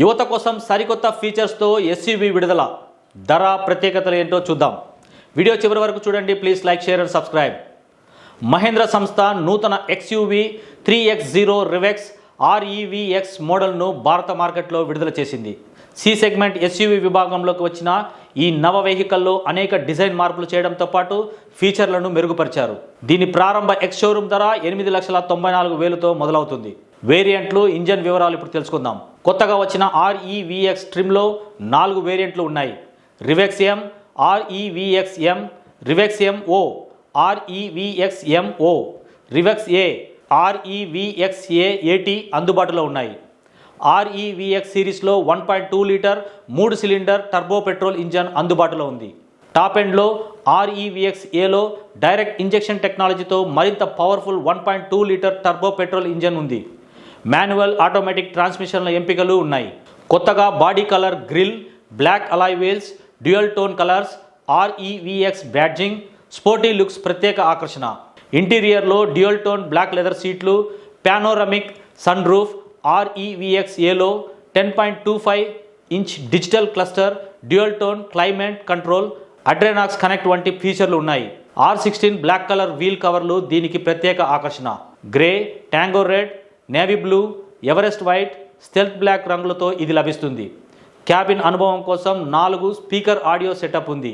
యువత కోసం సరికొత్త ఫీచర్స్తో ఎస్యూవి విడుదల. ధర ప్రత్యేకతలు ఏంటో చూద్దాం. వీడియో చివరి వరకు చూడండి. Please like share and subscribe. Mahindra సంస్థ నూతన XUV three X zero REVX REVX మోడల్ను భారత మార్కెట్లో విడుదల చేసింది. సి సెగ్మెంట్ ఎస్యూవి విభాగంలోకి వచ్చిన ఈ నవ వెహికల్లో అనేక డిజైన్ మార్పులు చేయడంతో పాటు ఫీచర్లను మెరుగుపరిచారు. దీని ప్రారంభ ఎక్స్ షోరూమ్ ధర ఎనిమిది లక్షల తొంభై నాలుగు వేలుతో మొదలవుతుంది. వేరియంట్లు ఇంజన్ వివరాలు ఇప్పుడు తెలుసుకుందాం. కొత్తగా వచ్చిన ఆర్ఈవిఎక్స్ ట్రిమ్లో నాలుగు వేరియంట్లు ఉన్నాయి. రివెక్స్ ఎం ఆర్ఈవిఎక్స్ ఎం రివెక్స్ ఎం ఓ ఆర్ఈవిఎక్స్ ఎం ఓ రివెక్స్ ఏ ఆర్ఈవిఎక్స్ ఏ ఏటీ అందుబాటులో ఉన్నాయి. ఆర్ఈవిఎక్స్ సిరీస్లో వన్ పాయింట్ టూ లీటర్ మూడు సిలిండర్ టర్బో పెట్రోల్ ఇంజన్ అందుబాటులో ఉంది. టాప్ ఎండ్లో ఆర్ఈవిఎక్స్ ఏలో డైరెక్ట్ ఇంజెక్షన్ టెక్నాలజీతో మరింత powerful one point two litre turbo petrol engine ఉంది. మాన్యువల్ ఆటోమేటిక్ ట్రాన్స్మిషన్ల ఎంపికలు ఉన్నాయి. కొత్తగా body colour grille black alloy wheels dual tone colours REVX badging sporty looks ప్రత్యేక ఆకర్షణ. ఇంటీరియర్లో డ్యూయల్ టోన్ బ్లాక్ లెదర్ సీట్లు ప్యానోరమిక్ సన్ రూఫ్ ఆర్ఈవిఎక్స్ ఏలో ten point two five inch digital cluster dual tone climate control AdrenoX connect వంటి ఫీచర్లు ఉన్నాయి. R sixteen black colour wheel కవర్లు దీనికి ప్రత్యేక ఆకర్షణ. Grey tango red navy blue Everest white stealth black రంగులతో ఇది లభిస్తుంది. క్యాబిన్ అనుభవం కోసం నాలుగు స్పీకర్ ఆడియో సెటప్ ఉంది.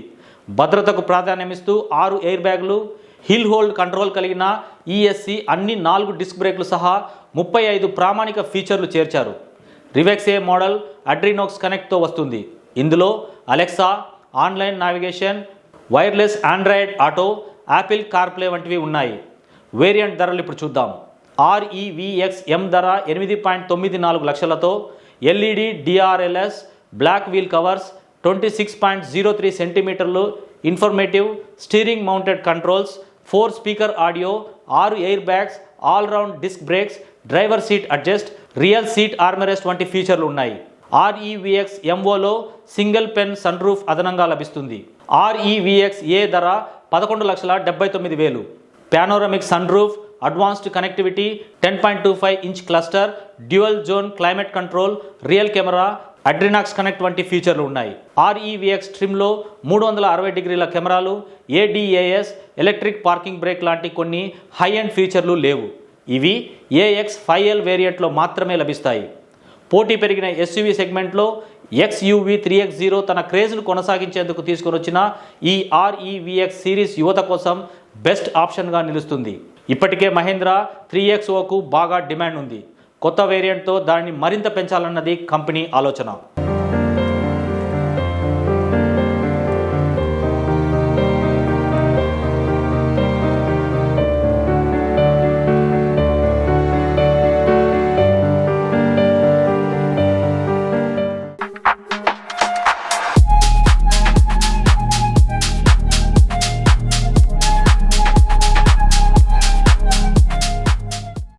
భద్రతకు ప్రాధాన్యమిస్తూ ఆరు ఎయిర్ బ్యాగులు హిల్ హోల్డ్ కంట్రోల్ కలిగిన ఈఎస్సి అన్ని నాలుగు డిస్క్ బ్రేక్లు సహా ముప్పై ఐదు ప్రామాణిక ఫీచర్లు చేర్చారు. రివెక్సే మోడల్ అడ్రినోక్స్ కనెక్ట్తో వస్తుంది. ఇందులో Alexa online navigation wireless Android auto Apple CarPlay వంటివి ఉన్నాయి. వేరియంట్ ధరలు ఇప్పుడు చూద్దాం. ఆర్ఈవిఎక్స్ ఎం ధర ఎనిమిది పాయింట్ తొమ్మిది నాలుగు లక్షలతో LED DRLs black wheel covers twenty six point zero three సెంటీమీటర్లు informative steering mounted controls four speaker audio ఆరు air bags all round disc brakes driver seat adjust rear seat armrest వంటి ఫీచర్లు ఉన్నాయి. ఆర్ఈవిఎక్స్ ఎంఓలో single pane sun roof అదనంగా లభిస్తుంది. ఆర్ఈవిఎక్స్ ఏ ధర పదకొండు లక్షల డెబ్బై తొమ్మిది వేలు. Panoramic sun roof advanced connectivity ten point two five inch cluster dual zone climate control rear camera AdrenoX connect వంటి ఫీచర్లు ఉన్నాయి. ఆర్ఈవిఎక్స్ ట్రిమ్లో మూడు వందల అరవై డిగ్రీల కెమెరాలు ఏడిఏఎస్ ఎలక్ట్రిక్ పార్కింగ్ బ్రేక్ లాంటి కొన్ని హై అండ్ ఫీచర్లు లేవు. ఇవి ఏఎక్స్ ఫైవ్ ఎల్ వేరియంట్లో మాత్రమే లభిస్తాయి. పోటీ పెరిగిన ఎస్యూవీ సెగ్మెంట్లో ఎక్స్యూవీ త్రీ ఎక్స్ జీరో తన క్రేజ్ను కొనసాగించేందుకు తీసుకొని వచ్చిన ఈ ఆర్ఈవిఎక్స్ సిరీస్ యువత కోసం బెస్ట్ ఆప్షన్గా నిలుస్తుంది. ఇప్పటికే మహేంద్ర త్రీ ఎక్స్ ఓకు బాగా డిమాండ్ ఉంది. కొత్త వేరియంట్తో దాన్ని మరింత పెంచాలన్నది కంపెనీ ఆలోచన.